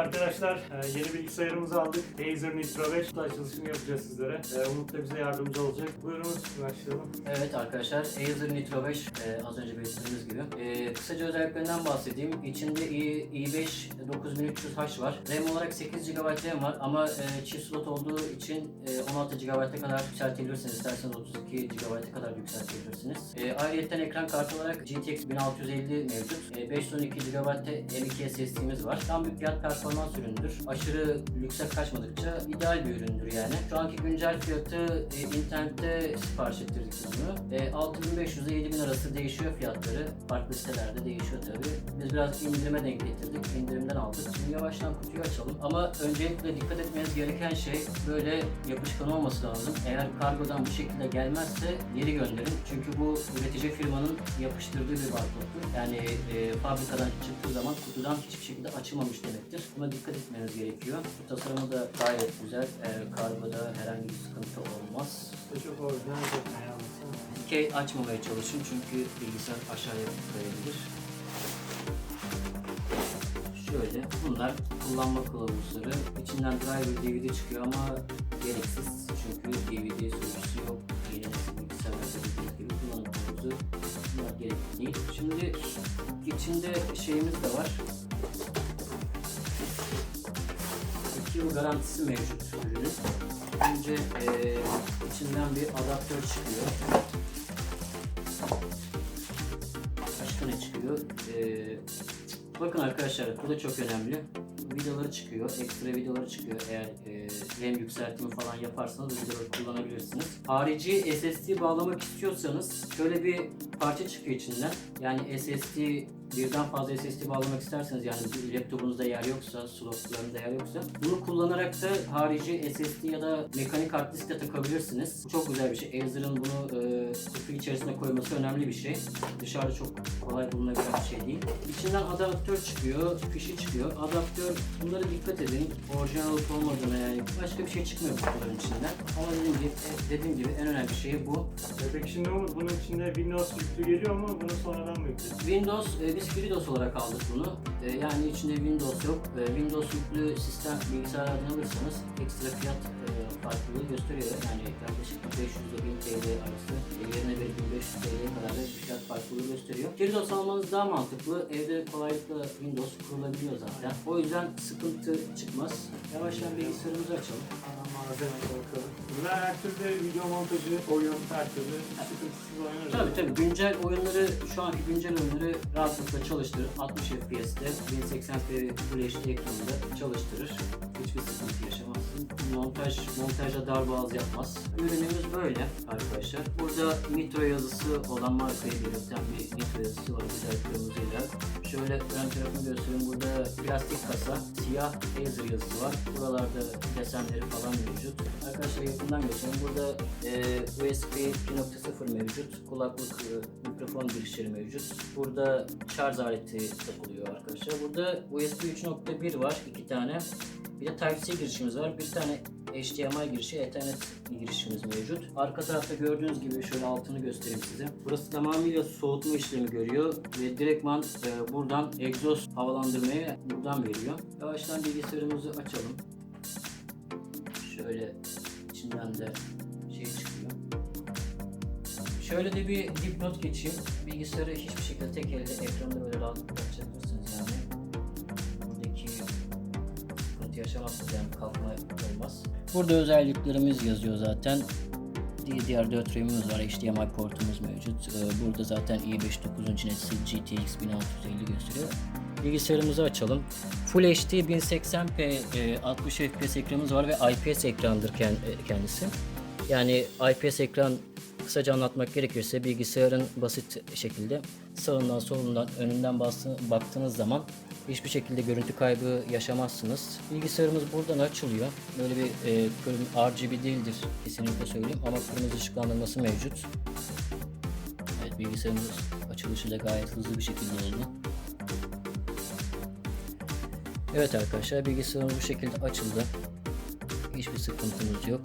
arkadaşlar. Ee, yeni bilgisayarımızı aldık. Acer Nitro 5 kutu açılışını yapacağız sizlere. Ee, Umut da bize yardımcı olacak. Buyurunuz başlayalım. Evet arkadaşlar Acer Nitro 5 e, az önce belirttiğimiz gibi. E, kısaca özelliklerinden bahsedeyim. İçinde i, i5 9300H var. RAM olarak 8 GB RAM var ama e, çift slot olduğu için e, 16 GB'a kadar yükseltebilirsiniz. İsterseniz 32 GB'a kadar yükseltebilirsiniz. E, ayrıca ekran kartı olarak GTX 1650 mevcut. E, 512 GB'de M2 SSD'miz var. Tam bir fiyat performans ürünüdür. Aşırı lükse kaçmadıkça ideal bir üründür yani. Şu anki güncel fiyatı e, internette sipariş ettirdik bunu. E, 6500 ile 7000 arası değişiyor fiyatları. Farklı sitelerde değişiyor tabii. Biz biraz indirime denk getirdik. İndirimden aldık. Şimdi yavaştan kutuyu açalım. Ama öncelikle dikkat etmeniz gereken şey böyle yapışkan olması lazım. Eğer kargodan bu şekilde gelmezse geri gönderin. Çünkü bu üretici firmanın yapıştırdığı bir barkodtur. Yani e, fabrikadan çıktığı zaman kutudan hiçbir şekilde açılmamış demektir. Buna dikkat etmeniz gerekiyor. Tasarımı da gayet güzel. E, kargoda herhangi bir sıkıntı olmaz. Çok orijinal Dikey açmamaya çalışın çünkü bilgisayar aşağıya kayabilir. Şöyle bunlar kullanma kılavuzları. İçinden driver DVD çıkıyor ama gereksiz çünkü DVD sürücüsü yok. Yeni nesil bilgisayarlarda bildiğiniz gibi kullanım kılavuzu bunlar gerekli değil. Şimdi içinde şeyimiz de var. 2 yıl garantisi mevcut ürünün. Önce eee, içinden bir adaptör çıkıyor. Başka çıkıyor? Eee, bakın arkadaşlar bu da çok önemli. Videoları çıkıyor, ekstra videoları çıkıyor. Eğer eee RAM yükseltimi falan yaparsanız bu videoları kullanabilirsiniz. Harici SSD bağlamak istiyorsanız şöyle bir parça çıkıyor içinden. Yani SSD birden fazla SSD bağlamak isterseniz yani laptopunuzda yer yoksa, slotlarında yer yoksa bunu kullanarak da harici SSD ya da mekanik hard disk de takabilirsiniz. Bu çok güzel bir şey. Acer'ın bunu e, kutu içerisine koyması önemli bir şey. Dışarıda çok kolay bulunabilen bir şey değil. İçinden adaptör çıkıyor, fişi çıkıyor. Adaptör, bunlara dikkat edin. Orijinal olup olmadığına yani başka bir şey çıkmıyor kutuların içinden. Ama dediğim gibi, e, dediğim gibi en önemli şey bu. Ee, Peki şimdi Umut bunun içinde Windows yüklü geliyor ama bunu sonradan mı yüklüyorsun? Windows, e, biz FreeDOS olarak aldık bunu. E, yani içinde Windows yok. E, Windows yüklü sistem bilgisayarlardan alırsanız ekstra fiyat e, farklılığı gösteriyor. Yani yaklaşık 500 ile 1000 TL arası e, yerine bir 1500 TL'ye kadar da fiyat farklılığı gösteriyor. FreeDOS almanız daha mantıklı. Evde kolaylıkla Windows kurulabiliyor zaten. O yüzden sıkıntı çıkmaz. Yavaştan bilgisayarımızı açalım. Aa, malzemeye bakalım. Bunlar her türlü video montajı, oyun her türlü sıkıntısız oynarız. Tabii tabii güncel oyunları, şu anki güncel oyunları rahatlıkla çalıştırır. 60 FPS'te 1080p Full HD ekranında çalıştırır. Hiçbir. Montaj, montajda darboğaz yapmaz. Ürünümüz böyle arkadaşlar. Burada Nitro yazısı olan markayı belirten bir Nitro yazısı var güzel kırmızıyla. Şöyle ön tarafını göstereyim. Burada plastik kasa, siyah Acer yazısı var. Buralarda desenleri falan mevcut. Arkadaşlar yakından göstereyim. Burada e, USB 2.0 mevcut. Kulaklık, e, mikrofon girişleri mevcut. Burada şarj aleti de buluyor arkadaşlar. Burada USB 3.1 var. iki tane. Bir de Type-C girişimiz var. Bir tane HDMI girişi, Ethernet girişimiz mevcut. Arka tarafta gördüğünüz gibi şöyle altını göstereyim size. Burası tamamıyla soğutma işlemi görüyor ve direktman e, buradan egzoz havalandırmayı buradan veriyor. Yavaştan bilgisayarımızı açalım. Şöyle içinden de şey çıkıyor. Şöyle de bir dipnot geçeyim. Bilgisayarı hiçbir şekilde tek elde ekranda böyle rahatlıkla açabilirsiniz yaşamazsınız yani kalkma olmaz. Burada özelliklerimiz yazıyor zaten. DDR4 RAM'imiz var, HDMI portumuz mevcut. Ee, Burada zaten i5 9. nesil GTX 1650 gösteriyor. Bilgisayarımızı açalım. Full HD 1080p e, 60 FPS ekranımız var ve IPS ekrandır e, kendisi. Yani IPS ekran kısaca anlatmak gerekirse bilgisayarın basit şekilde sağından solundan önünden baktığınız zaman hiçbir şekilde görüntü kaybı yaşamazsınız. Bilgisayarımız buradan açılıyor. Böyle bir e, RGB değildir kesinlikle söyleyeyim ama kırmızı ışıklandırması mevcut. Evet bilgisayarımız açılışı da gayet hızlı bir şekilde oldu. Evet arkadaşlar bilgisayarımız bu şekilde açıldı. Hiçbir sıkıntımız yok.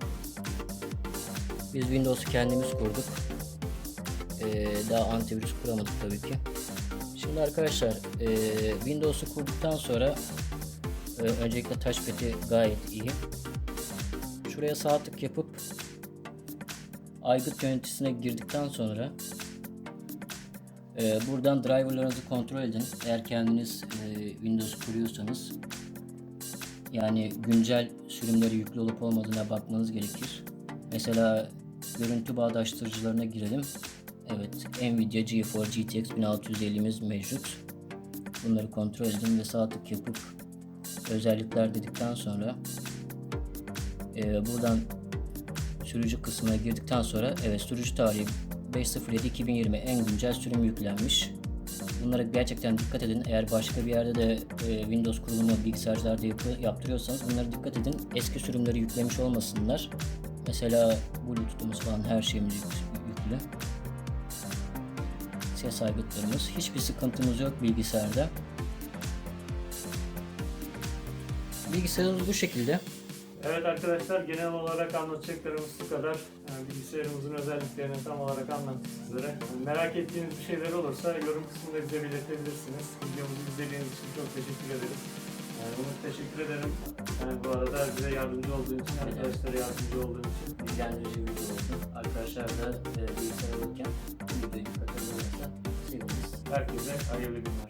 Biz Windows'u kendimiz kurduk. Ee, daha antivirüs kuramadık tabii ki. Şimdi arkadaşlar ee, Windows'u kurduktan sonra Ee, öncelikle touchpad'i gayet iyi. Şuraya sağ tık yapıp aygıt yöneticisine girdikten sonra e, buradan driverlarınızı kontrol edin. Eğer kendiniz e, Windows kuruyorsanız yani güncel sürümleri yüklü olup olmadığına bakmanız gerekir. Mesela görüntü bağdaştırıcılarına girelim. Evet, Nvidia GeForce GTX 1650'miz mevcut. Bunları kontrol edin ve sağ tık yapıp özellikler dedikten sonra e, buradan sürücü kısmına girdikten sonra evet sürücü tarihi 5.07.2020 en güncel sürüm yüklenmiş. Bunlara gerçekten dikkat edin. Eğer başka bir yerde de e, Windows kurulumu bilgisayarlarda yapı- yaptırıyorsanız bunlara dikkat edin. Eski sürümleri yüklemiş olmasınlar. Mesela Bluetooth'umuz falan her şeyimiz yük- yüklü. Ses aygıtlarımız. Hiçbir sıkıntımız yok bilgisayarda. Bilgisayarımız bu şekilde. Evet arkadaşlar genel olarak anlatacaklarımız bu kadar. Yani bilgisayarımızın özelliklerini tam olarak anlattık sizlere. Merak ettiğiniz bir şeyler olursa yorum kısmında bize belirtebilirsiniz. Videomuzu izlediğiniz için çok teşekkür ederiz. Yani Umut teşekkür ederim. Yani bu arada bize yardımcı olduğun için, arkadaşlara yardımcı olduğun için. bilgilendirici bir video olsun. Arkadaşlar da e, bilgisayar alırken bu videoyu alırsa seviniriz. Herkese hayırlı günler.